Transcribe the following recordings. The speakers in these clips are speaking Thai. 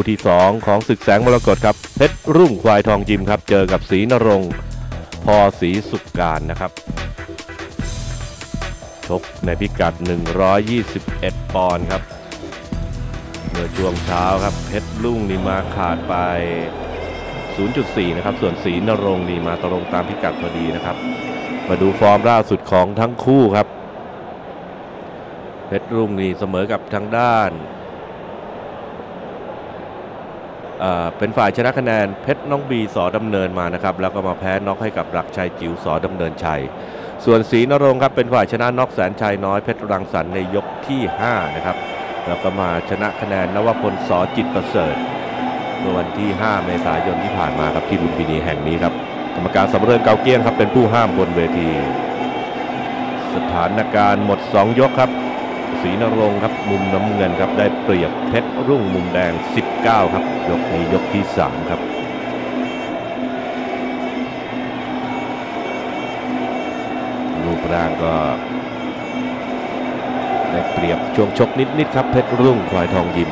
คู่ที่ 2 ของศึกแสงมรกตครับเพชรรุ่งควายทองยิมครับเจอกับศรีนรงค์พอศรีสุกการนะครับชกในพิกัด 121 ปอนด์ครับเมื่อช่วงเช้าครับเพชรรุ่งนี่มาขาดไป 0.4 นะครับ ส่วนศรีนรงค์นี่มาตรงตามพิกัดพอดีนะครับ มาดูฟอร์มล่าสุดของทั้งคู่ครับ เพชรรุ่งนี่เสมอกับทางด้าน เป็นฝ่ายชนะคะแนนเพชรน้องบีสอดำเนินมานะครับแล้วก็มาแพ้น็อกให้กับรักชัยจิ๋วสอดำเนินชัย ส่วนศรีนรงครับเป็นฝ่ายชนะน็อกแสนชัยน้อยเพชรรังสรรค์ในยกที่5นะครับแล้วก็มาชนะคะแนนนวพลสอจิตประเสริฐเมื่อวันที่ 5 เมษายนที่ผ่านมาครับที่ลุมพินีแห่งนี้ครับกรรมการสำเริงเกาเกี้ยงครับเป็นผู้ห้ามบนเวที สถานการณ์หมด 2 ยกครับ ศรีนรงค์ครับมุมน้ำเงินครับได้เปรียบเพชรรุ่งมุมแดง 19 ครับ ยกนี้ยกที่ 3 ครับรูปร่างก็ได้เปรียบช่วงชกนิด ๆ ครับ เพชรรุ่งควายทองยิม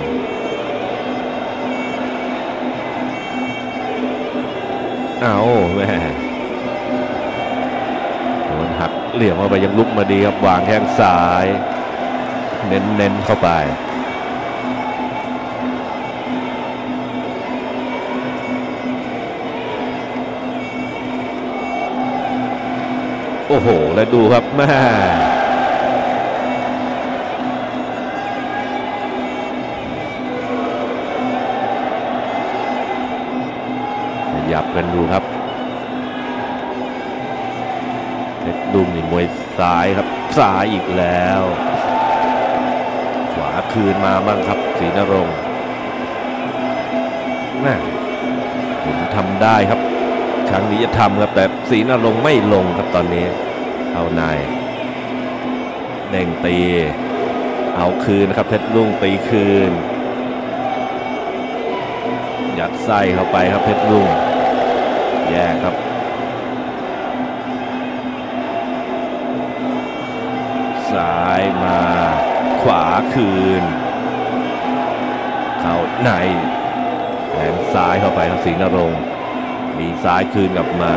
เอาแม่โดนหักเหลี่ยมเข้าไปยังลุกมาดีครับวางแข้งซ้าย เน้นๆเข้าไป โอ้โห แล้วดูครับแม่ขยับกันดูครับเพชรดุมนี่มวยซ้ายครับซ้ายอีกแล้ว คืนมาบ้างครับศรีนรงค์แม่ผมทำได้ครับ ครั้งนี้จะทำครับแต่ศรีนรงค์ไม่ลงครับตอนนี้ เอานายเด้งตี เอาคืนนะครับเพชรลุงตีคืน ยัดไส้เข้าไปครับเพชรลุงแย่ครับซ้ายมา คืน เข้าในแทงซ้ายเข้าไปครับศรีนรงมีซ้ายคืนกลับมา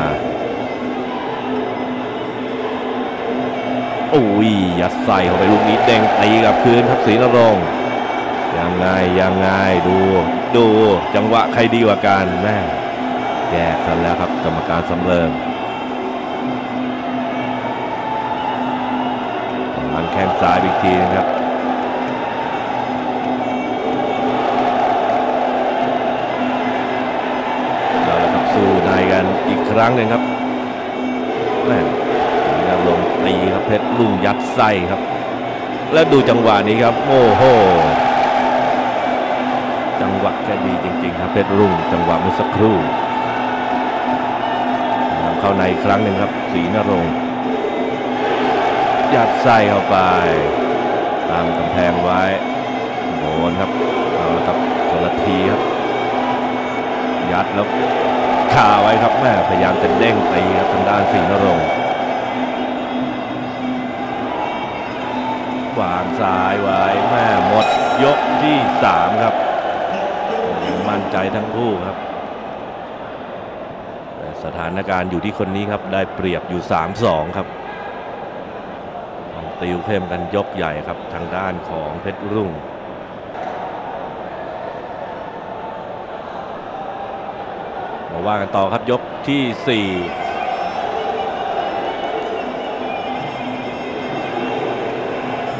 โอ้ยยัดใส่เข้าไปลูกนี้เด้งตีกลับคืนครับศรีนรงยังไงยังไงดู ดูจังหวะใครดีกว่ากันแม่แยกกันแล้วครับกรรมการสำเริงมันแข้งซ้ายอีกทีนะครับ กันอีกครั้งหนึ่งครับแม่ครับลงตีครับเพชรลุงยัดไส้ครับ แล้วดูจังหวะนี้ครับโอ้โหจังหวะแค่ดีจริง ๆ ครับเพชรรุ่งจังหวะเมื่อสักครู่นำเข้าในอีกครั้งหนึ่งครับศรีนรงยัดไส้เข้าไป ตามกำแพงไว้โดนครับเอาละครับคนละทีครับ ยัดแล้ว คาไว้ครับแม่พยายามจะเด้งตีครับทางด้านศรีนรงวางซ้ายไว้แม่หมดยกที่สามครับ มั่นใจทั้งคู่ครับแต่สถานการณ์อยู่ที่คนนี้ครับได้เปรียบอยู่ 3-2 ครับต้องติวเข้มกันยกใหญ่ครับทางด้านของเพชรรุ่ง มา ว่ากันต่อครับยกที่ 4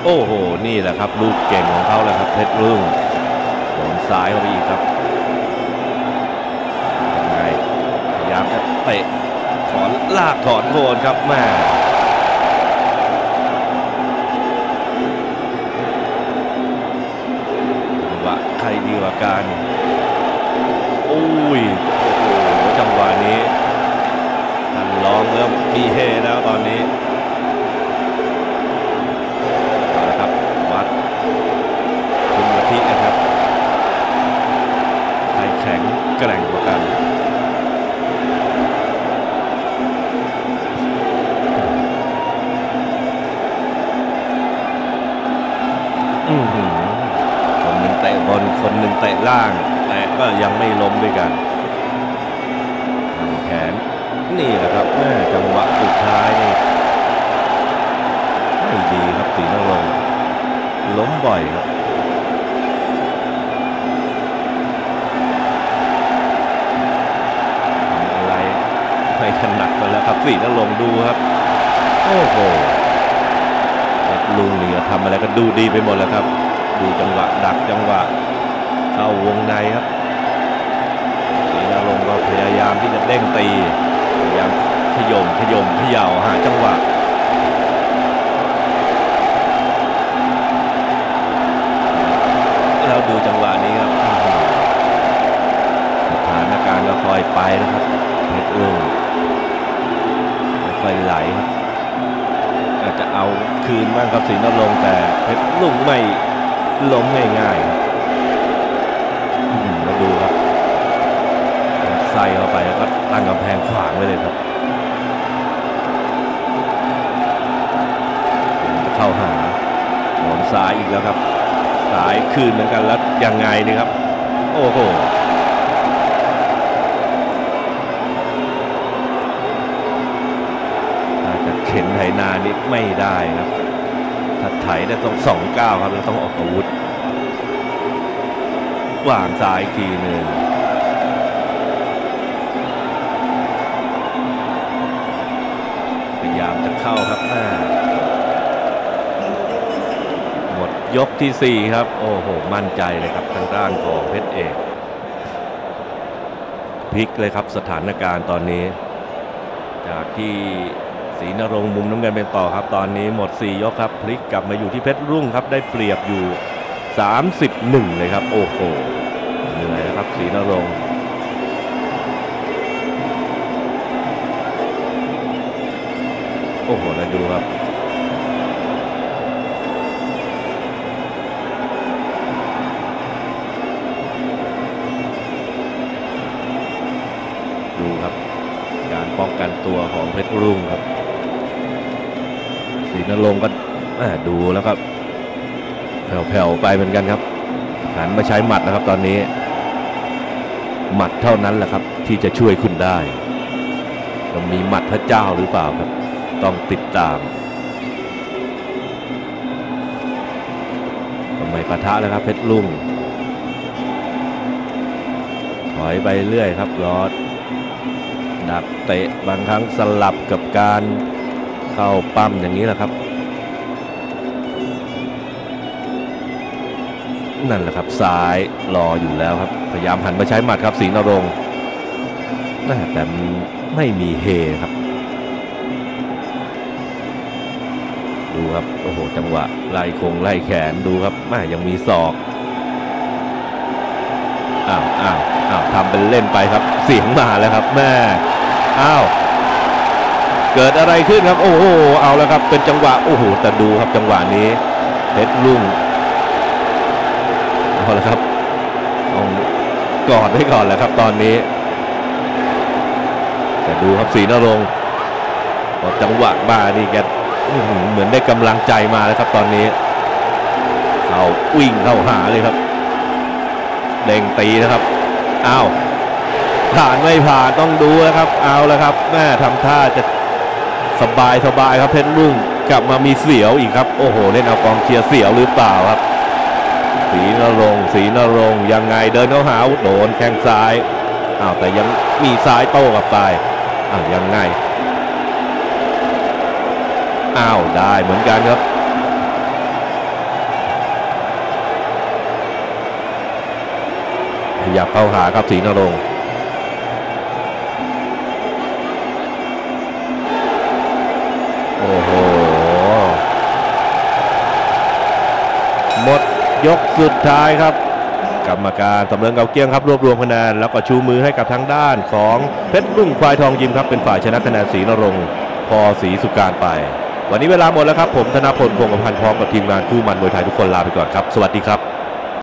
โอ้โห นี่แหละครับ ลูกเก่งของเขาแหละครับเพชรรุ่งโดนซ้ายเข้าไปอีกครับยังไงพยายามจะเตะถอนลากถอนโคนครับแม่ใครดีกว่ากันอุ้ย คนหนึ่งเตะบนคนหนึ่งเตะล่าง แตะก็ยังไม่ล้มด้วยกันแขนนี่แหละครับแม่จังหวะสุดท้ายนี่ไม่ดีครับสีนรงค์ล้มบ่อยครับอะไรไม่ถนัดไปแล้วครับสีนรงค์ดูครับ โอ้โห ลุงนี่ก็ทำอะไรก็ดูดีไปหมดแล้วครับ ดูจังหวะดักจังหวะเข้าวงในครับศรีนรงก็พยายามที่จะเด้งตีพยายามขยมขยมขย่าหาจังหวะแล้วดูจังหวะนี้ครับสถานการณ์ก็คอยไปนะครับเพชรลุงค่อยไหลครับ จะเอาคืนบ้างครับศรีนรงแต่เพชรลุงไม่ล้มง่ายๆมาดูครับใส่เข้าไปแล้วก็ตั้งกำแพงขวางไว้เลยครับ เข้าหาหมอนซ้ายอีกแล้วครับ สายคืนเหมือนกันแล้วยังไงนี่ครับ โอ้โห นไหนานี่ไม่ได้ครับถ้าไถได้ต้องสองก้าวครับแล้วต้องออกอาวุธวางซ้ายอีกทีหนึ่งพยายามจะเข้าครับหน้าหมดยกที่ 4 ครับ โอ้โห มั่นใจเลยครับทางด้านของเพชรเอกพลิกเลยครับสถานการณ์ตอนนี้ จากที่ ศรีนรงค์มุมน้ำเงินเป็นต่อครับ ตอนนี้หมด 4 ยกครับพลิกกลับมาอยู่ที่เพชรรุ่งครับ ได้เปรียบอยู่ 31 เลยครับ โอ้โหเหนื่อยนะครับศรีนรงค์โอ้โหแล้วดูครับดูครับ การป้องกันตัวของเพชรรุ่งครับ ศรีนรงก็ดูแล้วครับแผ่วๆไปเหมือนกันครับหันมาใช้หมัดนะครับตอนนี้ หมัดเท่านั้นแหละครับ ที่จะช่วยคุณได้จะมีหมัดพระเจ้าหรือเปล่าครับ ต้องติดตามทำไมปะทะแล้วครับเพชรรุ่งถอยไปเรื่อยครับรอดดักเตะบางครั้งสลับกับการ เข้าปั้มอย่างนี้แหละครับ นั่นแหละครับซ้ายรออยู่แล้วครับ พยายามหันมาใช้หมัดครับศรีนรงค์น่แต่ไม่มีเฮครับ ดูครับโอ้โหจังหวะไล่คงไล่แขนดูครับแม่ยังมีศอกอ้าวอ้าวอ้าวทำเป็นเล่นไปครับ เสียงมาแล้วครับแม่อ้าว เกิดอะไรขึ้นครับ โอ้โหเอาแล้วครับเป็นจังหวะโอ้โหแต่ดูครับจังหวะนี้เพชรลุงเอาละครับต้องกอดไว้ก่อนแหละครับตอนนี้ แต่ดูครับสีนรงค์จังหวะมานี่แกเหมือนได้กำลังใจมาแล้วครับตอนนี้เขาวิ่งเข้าหาเลยครับเด้งตีนะครับอ้าวผ่านไม่ผ่านต้องดูนะครับ เอาแล้วครับแม่ทำท่าจะ สบายสบายครับเพชรรุ่งกลับมามีเสียวอีกครับ โอ้โห เล่นเอากองเชียร์เสียวหรือเปล่าครับสีนรงสีนรงยังไงเดินเข้าหาโดนแข้งซ้ายอ้าวแต่ยังมีซ้ายโต้กลับไปอ้าวยังไงอ้าวได้เหมือนกันครับขยับเข้าหาครับสีนรงค์ อ้โห หมดยกสุดท้ายครับ กรรมการสำเริงเกาเกี้ยงครับ รวบรวมคะแนนแล้วก็ชูมือให้กับทางด้านของเพชรรุ่งควายทองยิมครับ เป็นฝ่ายชนะคะแนนสีนรงค์พอสีสุการไป วันนี้เวลาหมดแล้วครับ ผมธนพลคงกระพันธ์พร้อมกับทีมงานคู่มันมวยไทยทุกคนลาไปก่อนครับ สวัสดีครับ